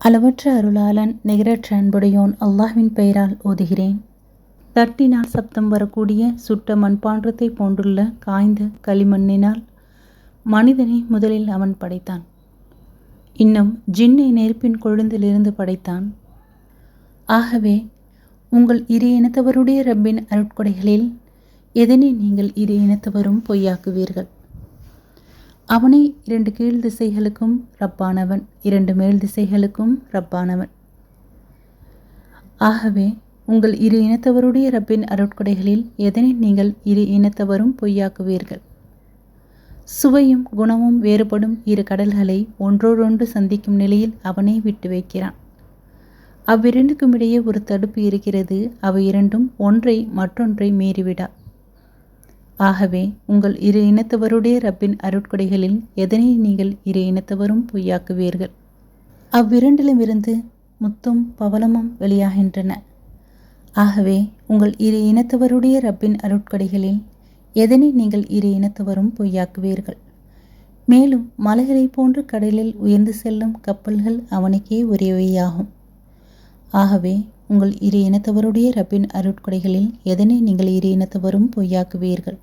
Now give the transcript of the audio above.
அளவற்ற அருளாளன் நிகரற்ற அன்புடையோன் அல்லாஹ்வின் பெயரால் ஓதுகிறேன். தட்டினால் சப்தம் வரக்கூடிய சுட்ட மண்பாண்டத்தை போன்றுள்ள காய்ந்த களிமண்ணினால் மனிதனை முதலில் அவன் படைத்தான். இன்னும் ஜின்னை நெருப்பின் கொழுந்திலிருந்து படைத்தான். ஆகவே உங்கள் இரு இனத்தவருடைய ரப்பின் அருட்கொடைகளில் எதனை நீங்கள் இரு இனத்தவரும் பொய்யாக்குவீர்கள்? அவனே இரண்டு கீழ் திசைகளுக்கும் ரப்பானவன் இரண்டு மேல் திசைகளுக்கும் ரப்பானவன். ஆகவே உங்கள் இரு இனத்தவருடைய ரப்பின் அருட்கொடைகளில் எதனை நீங்கள் இரு இனத்தவரும் பொய்யாக்குவீர்கள்? சுவையும் குணமும் வேறுபடும் இரு கடல்களை ஒன்றோடொன்று சந்திக்கும் நிலையில் அவனை விட்டு வைக்கிறான். அவ்விரண்டுக்கும் இடையே ஒரு தடுப்பு இருக்கிறது அவை இரண்டும் ஒன்றை மற்றொன்றை மீறிவிடா. ஆகவே உங்கள் இரு இனத்தவருடைய ரப்பின் அருட்கொடைகளில் எதனை நீங்கள் இரு இனத்தவரும் பொய்யாக்குவீர்கள்? அவ்விரண்டிலுமிருந்து முத்தும் பவளமும் வெளியாகின்றன. ஆகவே உங்கள் இரு இனத்தவருடைய ரப்பின் அருட்கொடைகளில் எதனை நீங்கள் இரு இனத்தவரும் பொய்யாக்குவீர்கள்? மேலும் மலைகளைப் போன்று கடலில் உயர்ந்து செல்லும் கப்பல்கள் அவனுக்கே உரியவையாகும். ஆகவே உங்கள் இரு இனத்தவருடைய ரப்பின் அருட்கொடைகளில் எதனை நீங்கள் இரு இனத்தவரும் பொய்யாக்குவீர்கள்?